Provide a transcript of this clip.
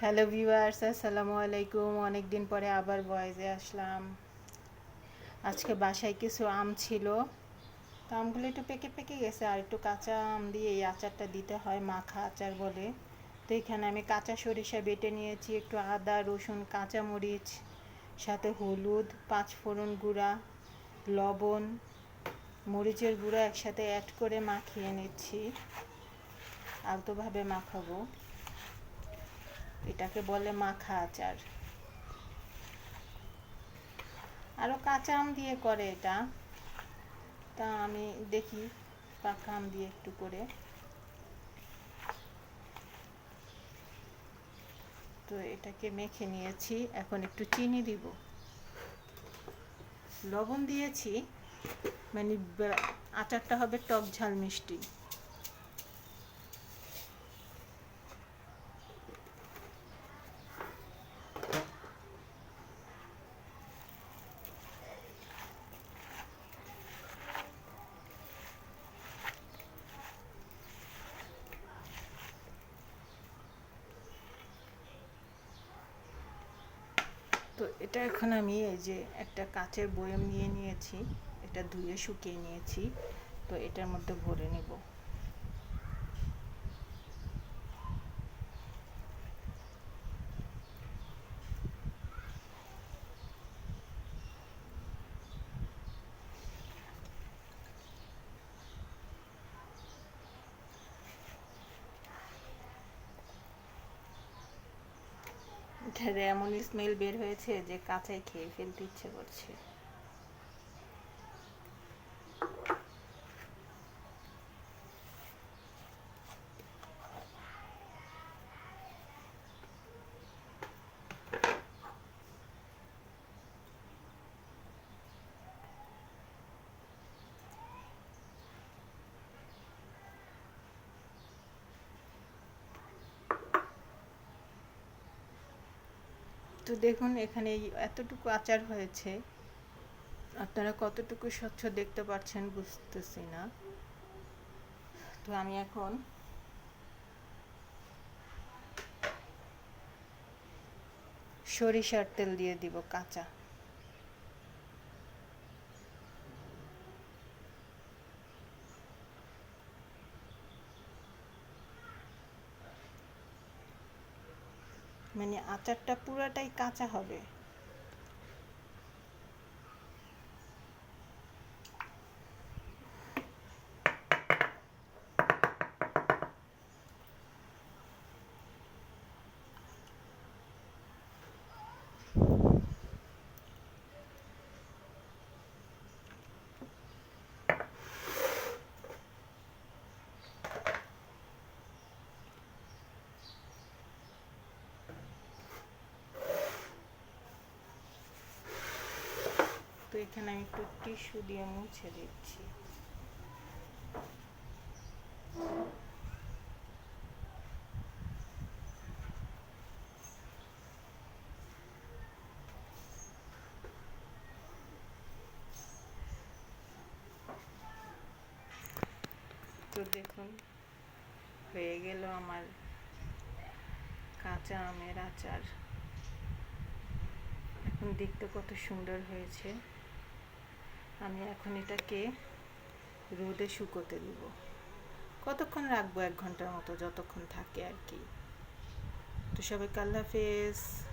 Hello viewers, আসসালামু আলাইকুম। অনেক দিন পরে আবার বয়েজে আসলাম। আজকে বাসায় কিছু আম ছিল। তো আমগুলো একটু পেকে পেকে গেছে, আর একটু কাঁচা আম দিয়ে এই আচারটা দিতে হয় মাখা আচার বলে। তো এখানে আমি কাঁচা সরিষা বেটে নিয়েছি, একটু আদা, রসুন কাঁচা মরিচ সাথে হলুদ পাঁচ ফোড়ন গুঁড়া, লবণ, মরিচের গুঁড়া একসাথে অ্যাড করে মাখিয়ে নিচ্ছি। আলতোভাবে মাখাবো। এটাকে বলে মাখা আচার। আরও কাঁচা আম দিয়ে করে এটা। তা আমি দেখি, পাকা আম দিয়ে একটু করে। তো এটাকে মেখে নিয়েছি, এখন একটু চিনি দিব। লবণ দিয়েছি মানে আচারটা হবে টক ঝাল মিষ্টি। তো এটা এখন আমি এই যে একটা কাচের বয়ম নিয়ে নিয়েছি, এটা ধুয়ে শুকিয়ে নিয়েছি, তো এটার মধ্যে ভরে নেব। এমন স্মেল বের হয়েছে যে কাঁচাই খেয়ে ফেলতে ইচ্ছে করছে। তো দেখুন, এখানে এতটুকু আচার হয়েছে। আপনারা কতটুকু স্বচ্ছ দেখতে পাচ্ছেন বুঝতেছি না। তো আমি এখন সরিষার তেল দিয়ে দিব কাঁচা। মানে আচারটা পুরাটাই কাঁচা হবে। এখানে আমি একটু টিস্যু দিয়ে মুছে দিচ্ছি। তো দেখুন, হয়ে গেল আমার কাঁচা আমের আচার। এখন দেখতে কত সুন্দর হয়েছে। আমি এখন এটাকে রোদে শুকোতে দিব। কতক্ষণ রাখব? এক ঘণ্টার মতো, যতক্ষণ থাকে আর কি। তো সবাই আল্লাহ হাফেজ।